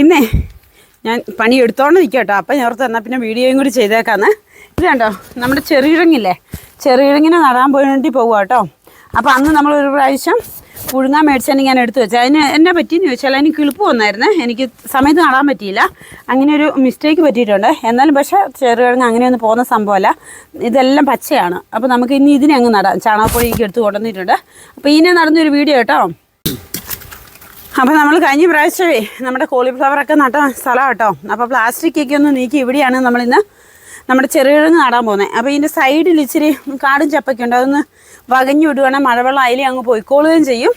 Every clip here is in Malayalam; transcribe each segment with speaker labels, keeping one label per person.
Speaker 1: ഇന്നേ ഞാൻ പണി എടുത്തോണ്ട് നിൽക്കാം അപ്പം ഞാൻ ഓർത്ത് എന്നാൽ പിന്നെ വീഡിയോയും കൂടി ചെയ്തേക്കാന്ന്. ഇത് കണ്ടോ നമ്മുടെ ചെറിയിഴങ്ങില്ലേ? ചെറിയിഴങ്ങിനെ നടാൻ വേണ്ടി പോകുക കേട്ടോ അപ്പോൾ അന്ന് നമ്മൾ ഒരു പ്രാവശ്യം പുഴുങ്ങാൻ മേടിച്ചാൽ ഞാൻ എടുത്തു വെച്ചാൽ അതിന് എന്നെ പറ്റിയെന്ന് ചോദിച്ചാൽ അതിന് കിളിപ്പ് വന്നായിരുന്നു. എനിക്ക് സമയത്ത് നടാൻ പറ്റിയില്ല. അങ്ങനെ ഒരു മിസ്റ്റേക്ക് പറ്റിയിട്ടുണ്ട്. എന്നാലും പക്ഷേ ചെറുകിഴങ്ങ് അങ്ങനെയൊന്നും പോകുന്ന സംഭവമല്ല. ഇതെല്ലാം പച്ചയാണ്. അപ്പോൾ നമുക്ക് ഇനി ഇതിനെ അങ്ങ് നടാം. ചാണകപ്പൊടിയൊക്കെ എടുത്ത് കൊണ്ടുവന്നിട്ടുണ്ട്. അപ്പോൾ ഇതിനെ നടന്നൊരു വീഡിയോ കേട്ടോ. അപ്പോൾ നമ്മൾ കഴിഞ്ഞ പ്രാവശ്യമേ നമ്മുടെ കോളിഫ്ലവറൊക്കെ നട്ട സ്ഥലം കേട്ടോ അപ്പോൾ പ്ലാസ്റ്റിക് ഒക്കെ ഒന്ന് നീക്കി ഇവിടെയാണ് നമ്മളിന്ന് നമ്മുടെ ചെറുകിഴങ്ങ് നടാൻ പോകുന്നത് അപ്പോൾ ഇതിന്റെ സൈഡിൽ ഇച്ചിരി കാടും ചപ്പൊക്കെ ഉണ്ട്. അതൊന്ന് വകഞ്ഞു വിടുവാണെങ്കിൽ മഴവെള്ളം അതിലേ അങ്ങ് പോയിക്കോളുകയും ചെയ്യും.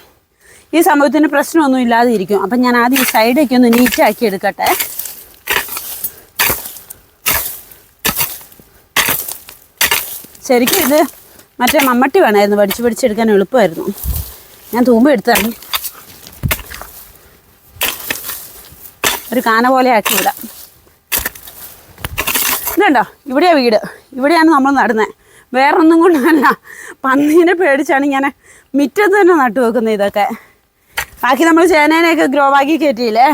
Speaker 1: ഈ സംഭവത്തിന് പ്രശ്നമൊന്നും ഇല്ലാതെ ഇരിക്കും അപ്പം ഞാൻ ആദ്യം ഈ സൈഡൊക്കെ ഒന്ന് നീറ്റാക്കി എടുക്കട്ടെ. ശരിക്കും ഇത് മറ്റേ മമ്മട്ടി വേണമായിരുന്നു. പഠിച്ച് പഠിച്ചെടുക്കാൻ എളുപ്പമായിരുന്നു. ഞാൻ തൂമ്പ എടുത്താണ് ഒരു കാന പോലെ ആക്കി വിടാം ഇതുണ്ടോ? ഇവിടെയാ വീട്. ഇവിടെയാണ് നമ്മൾ നടുന്നത് വേറൊന്നും കൊണ്ടല്ല. പന്നീനെ പേടിച്ചാണ് ഇങ്ങനെ മുറ്റത്ത് തന്നെ നട്ടു വെക്കുന്നത് ഇതൊക്കെ. ബാക്കി നമ്മൾ ചേനേനെയൊക്കെ ഗ്രോ ബാക്കി കയറ്റിയില്ലേ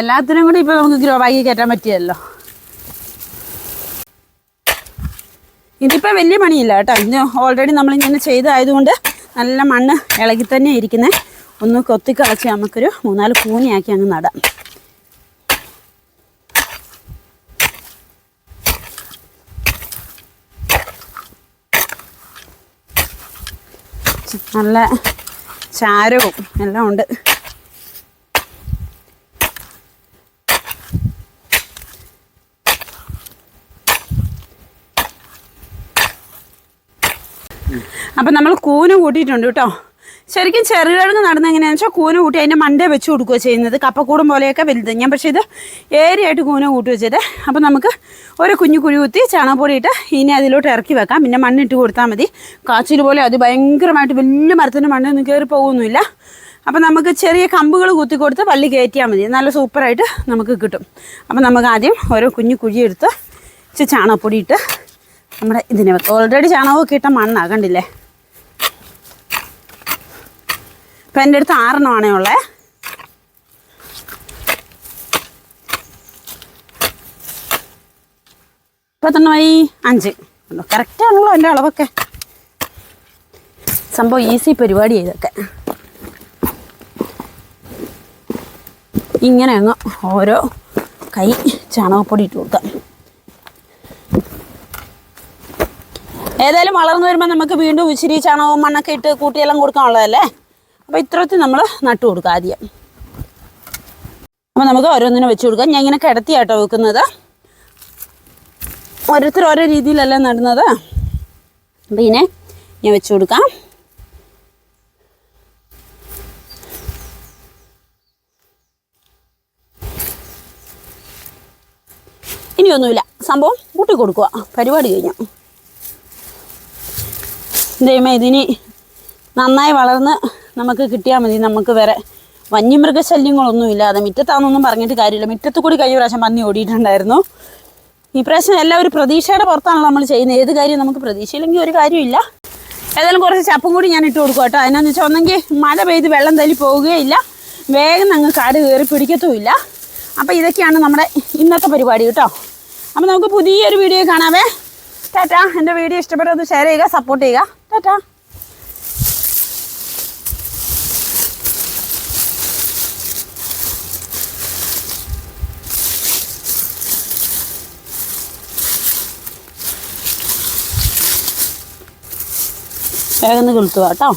Speaker 1: എല്ലാത്തിനും കൂടി ഇപ്പോൾ നമുക്ക് ഗ്രോ ബാക്കി കയറ്റാൻ പറ്റിയല്ലോ. ഇതിപ്പോൾ വലിയ പണിയില്ല കേട്ടോ. ഇത് ഓൾറെഡി നമ്മളിങ്ങനെ ചെയ്തതായതുകൊണ്ട് നല്ല മണ്ണ് ഇളകി തന്നെ ഇരിക്കുന്നത് ഒന്ന് കൊത്തിക്കളച്ച് നമുക്കൊരു മൂന്നാൽ കൂണിയാക്കി അങ്ങ് നടാം. നല്ല ചാരവും എല്ലാം ഉണ്ട്. അപ്പം നമ്മൾ കൂന് കൂട്ടിയിട്ടുണ്ട് കേട്ടോ. ശരിക്കും ചെറുകിഴങ്ങ് നടന്ന എങ്ങനെയാണെന്ന് വെച്ചാൽ കൂന കൂട്ടി അതിന്റെ മണ്ട വെച്ച് കൊടുക്കുകയോ ചെയ്യുന്നത്. കപ്പക്കൂടും പോലെയൊക്കെ വലുത്. ഞാൻ പക്ഷേ ഇത് ഏരിയായിട്ട് കൂന കൂട്ടി വെച്ചത്. അപ്പോൾ നമുക്ക് ഒരു കുഞ്ഞു കുഴി കുത്തി ചാണകപ്പൊടി ഇട്ട് ഇനി അതിലോട്ട് ഇറക്കി വെക്കാം. പിന്നെ മണ്ണിട്ട് കൊടുത്താൽ മതി. കാച്ചിൽ പോലെ അത് ഭയങ്കരമായിട്ട് വലിയ മരത്തിന്റെ മണ്ണൊന്നും കയറി പോകുന്നില്ല അപ്പം നമുക്ക് ചെറിയ കമ്പുകൾ കുത്തി കൊടുത്ത് പള്ളി കയറ്റിയാൽ മതി. നല്ല സൂപ്പറായിട്ട് നമുക്ക് കിട്ടും. അപ്പം നമുക്ക് ആദ്യം ഓരോ കുഞ്ഞു കുഴി എടുത്ത് ഇച്ചിരി ചാണകപ്പൊടി ഇട്ട് നമ്മുടെ ഇതിനെ ഓൾറെഡി ചാണകമൊക്കെ ഇട്ട മണ്ണാണ് ഇപ്പം എന്റെ അടുത്ത് ആറെണ്ണമാണേ ഉള്ളത് പത്തെണ്ണമായി അഞ്ച്. കറക്റ്റാണല്ലോ എന്റെ അളവൊക്കെ. സംഭവം ഈസി പരിപാടി ഇതൊക്കെ. ഇങ്ങനെ അങ്ങ് ഓരോ കൈ ചാണകപ്പൊടി ഇട്ട് കൊടുക്കാം. ഏതായാലും വളർന്നു വരുമ്പോൾ നമുക്ക് വീണ്ടും ഇച്ചിരി ചാണകവും മണ്ണൊക്കെ ഇട്ട് കൂട്ടിയെല്ലാം കൊടുക്കാനുള്ളതല്ലേ? അപ്പോൾ ഇത്രത്തിൽ നമ്മൾ നട്ടു കൊടുക്കുക ആദ്യം. അപ്പോൾ നമുക്ക് ഓരോന്നിനും വെച്ച് കൊടുക്കാം. ഞാൻ ഇങ്ങനെ കിടത്തിയാട്ടോ വെക്കുന്നത്. ഓരോരുത്തർ ഓരോ രീതിയിലല്ല നടുന്നത്. അപ്പം ഇതിനെ ഞാൻ വെച്ച് കൊടുക്കാം. ഇനിയൊന്നുമില്ല. സംഭവം കൂട്ടി കൊടുക്കുക പരിപാടി കഴിഞ്ഞു. ദൈവമേ ഇതിനി നന്നായി വളർന്ന് നമുക്ക് കിട്ടിയാൽ മതി. നമുക്ക് വേറെ വന്യമൃഗശല്യങ്ങളൊന്നും ഇല്ലാതെ മുറ്റത്താണെന്നൊന്നും പറഞ്ഞിട്ട് കാര്യമില്ല. മുറ്റത്ത് കൂടി കഴിഞ്ഞ പ്രാവശ്യം പന്നി ഓടിയിട്ടുണ്ടായിരുന്നു. ഈ പ്രാവശ്യം ഒരു പ്രതീക്ഷയുടെ പുറത്താണല്ലോ നമ്മൾ ചെയ്യുന്നത്. ഏത് കാര്യം നമുക്ക് പ്രതീക്ഷയില്ലെങ്കിൽ ഒരു കാര്യമില്ല. ഏതായാലും കുറച്ച് ചപ്പും കൂടി ഞാൻ ഇട്ട് കൊടുക്കും കേട്ടോ. അതിനാന്ന് വെച്ചാൽ ഒന്നെങ്കിൽ മഴ പെയ്ത് വെള്ളം തല്ലി പോവുകയില്ല. വേഗം അങ്ങ് കാട് കയറി പിടിക്കത്തുമില്ല. അപ്പോൾ ഇതൊക്കെയാണ് നമ്മുടെ ഇന്നത്തെ പരിപാടി കേട്ടോ. അപ്പോൾ നമുക്ക് പുതിയൊരു വീഡിയോ കാണാവേ. ടാറ്റാ. എന്റെ വീഡിയോ ഇഷ്ടപ്പെട്ടത് ഷെയർ ചെയ്യുക സപ്പോർട്ട് ചെയ്യുക. ടാറ്റാ. വേഗം കൊളുത്തുക കേട്ടോ.